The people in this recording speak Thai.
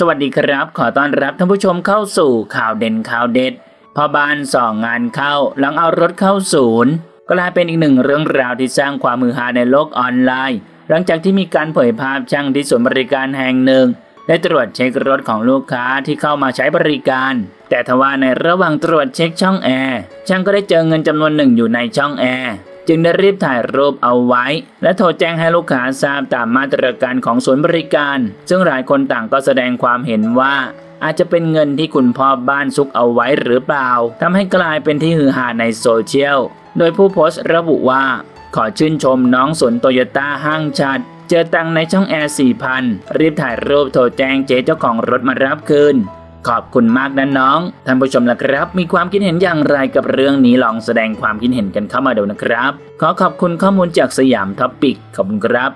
สวัสดีครับ ขอต้อนรับท่านผู้ชมเข้าสู่ข่าวเด่นข่าวเด็ดพ่อบ้านส่องงานเข้าหลังเอารถเข้าศูนย์กลายเป็นอีกหนึ่งเรื่องราวที่สร้างความมือฮาในโลกออนไลน์ หลังจากที่มีการเผยภาพช่างที่ศูนย์บริการแห่งหนึ่ง ได้ตรวจเช็ครถของลูกค้าที่เข้ามาใช้บริการ แต่ทว่าในระหว่างตรวจเช็คช่องแอร์ช่างก็ได้เจอเงินจำนวนหนึ่งอยู่ในช่องแอร์ จึงได้รีบถ่ายรูปเอาไว้ และโทรแจ้งให้ลูกค้าทราบตามมาตรการของศูนย์บริการ ซึ่งหลายคนต่างก็แสดงความเห็นว่าอาจจะเป็นเงินที่คุณพ่อบ้านซุกเอาไว้หรือเปล่าทำให้กลายเป็นที่ฮือฮาในโซเชียล โดยผู้โพสต์ระบุว่า ขอชื่นชมน้องสนโตโยต้าห้างชัด เจอตังในช่องแอร์4,000 รีบถ่ายรูปโทรแจ้งเจ๊เจ้าของรถมารับคืน ขอบคุณมากนะน้อง ท่านผู้ชมล่ะครับ มีความคิดเห็นอย่างไรกับเรื่องนี้ลองแสดงความคิดเห็นกันเข้ามาดูนะครับ ขอขอบคุณข้อมูลจากสยามท็อปปิกขอบคุณครับ